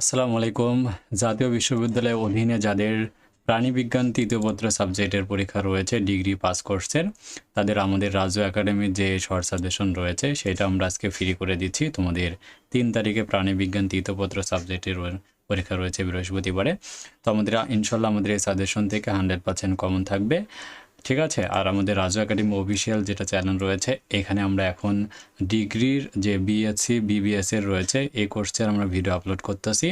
আসসালামু আলাইকুম। জাতীয় বিশ্ববিদ্যালয়ের অধীনে যাদের প্রাণীবিজ্ঞান তৃতীয় পত্র সাবজেক্টের পরীক্ষা রয়েছে, ডিগ্রি পাস কোর্সের তাদের আমাদের রাজু একাডেমির যে শর্ট সাজেশন রয়েছে, সেটা আমরা আজকে ফ্রি করে দিচ্ছি। তোমাদের তিন তারিখে প্রাণীবিজ্ঞান তৃতীয় পত্র সাবজেক্টের পরীক্ষা রয়েছে বৃহস্পতিবারে। তো আমাদের ইনশাল্লাহ আমাদের এই সাজেশন থেকে হান্ড্রেড পার্সেন্ট কমন থাকবে। ঠিক আছে? আর আমাদের রাজু একাডেমি অফিসিয়াল যেটা চ্যানেল রয়েছে, এখানে আমরা এখন ডিগ্রির যে বিএসসি বিবিএস এর রয়েছে এই কোর্সের আমরা ভিডিও আপলোড করতেছি।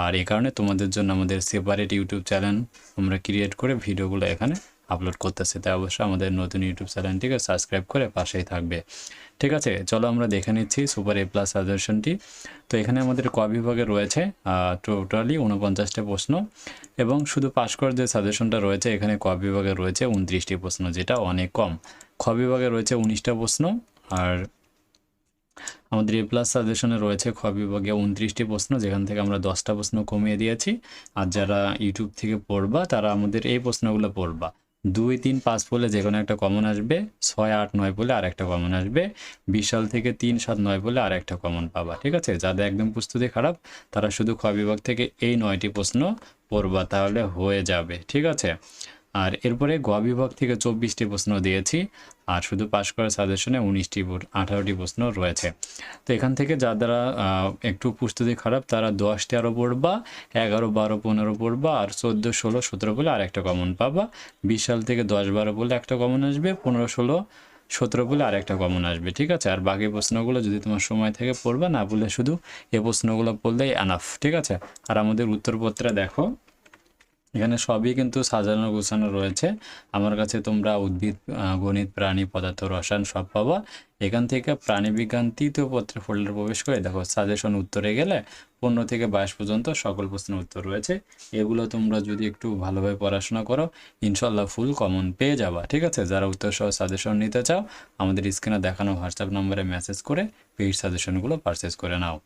আর এই কারণে তোমাদের জন্য আমাদের সেপারেট ইউটিউব চ্যানেল আমরা ক্রিয়েট করে ভিডিওগুলো এখানে আপলোড করতেছি, তাই অবশ্যই আমাদের নতুন ইউটিউব চ্যানেলটিকে সাবস্ক্রাইব করে পাশেই থাকবে। ঠিক আছে, চলো আমরা দেখে নিচ্ছি সুপার এ প্লাস সাজেশনটি তো এখানে আমাদের ক বিভাগে রয়েছে টোটালি উনপঞ্চাশটা প্রশ্ন এবং শুধু পাস করার যে সাজেশনটা রয়েছে, এখানে ক বিভাগে রয়েছে উনত্রিশটি প্রশ্ন, যেটা অনেক কম। খ বিভাগে রয়েছে উনিশটা প্রশ্ন আর আমাদের এ প্লাস সাজেশনে রয়েছে খ বিভাগে উনত্রিশটি প্রশ্ন, যেখান থেকে আমরা দশটা প্রশ্ন কমিয়ে দিয়েছি। আর যারা ইউটিউব থেকে পড়বা, তারা আমাদের এই প্রশ্নগুলো পড়বা। দুই, তিন, পাঁচ বলে যে কোনো একটা কমন আসবে। ছয়, আট, নয় বলে আর একটা কমন আসবে। বিশাল থেকে তিন, সাত, নয় বলে আর একটা কমন পাবা, ঠিক আছে? যাদের একদম প্রস্তুতি খারাপ, তারা শুধু খ বিভাগ থেকে এই নয়টি প্রশ্ন পড়বা, তাহলে হয়ে যাবে, ঠিক আছে? আর এরপরে গোয়া বিভাগ থেকে চব্বিশটি প্রশ্ন দিয়েছি আর শুধু পাশ করার সাজেশনে উনিশটি আঠারোটি প্রশ্ন রয়েছে। তো এখান থেকে যারা আহ, একটু প্রস্তুতি খারাপ তারা দশ তেরো পড়বা এগারো বারো পনেরো পড়বা আর চোদ্দ ষোলো সতেরো বলে আর একটা কমন পাবা। বিশ সাল থেকে দশ বারো বলে একটা কমন আসবে পনেরো ষোলো সতেরো বলে আর একটা কমন আসবে ঠিক আছে? আর বাকি প্রশ্নগুলো যদি তোমার সময় থেকে পড়বা না বলে শুধু এ প্রশ্নগুলো পড়লেই আনাফ ঠিক আছে? আর আমাদের উত্তরপত্রে দেখো। এখানে সবই কিন্তু সাজানো গোছানো রয়েছে। আমার কাছে তোমরা উদ্ভিদ গণিত, প্রাণী, পদার্থ, রসায়ন সব পাবা। এখান থেকে প্রাণীবিজ্ঞান তৃতীয় পত্রে ফোল্ডার প্রবেশ করে দেখো সাজেশন উত্তরে গেলে পনেরো থেকে বাইশ পর্যন্ত সকল প্রশ্নের উত্তর রয়েছে। এগুলো তোমরা যদি একটু ভালোভাবে পড়াশোনা করো ইনশাল্লাহ ফুল কমন পেয়ে যাবা, ঠিক আছে? যারা উত্তর সহ সাজেশন নিতে চাও, আমাদের স্ক্রিনে দেখানো হোয়াটসঅ্যাপ নম্বরে মেসেজ করে পেইড সাজেশনগুলো পারচেস করে নাও।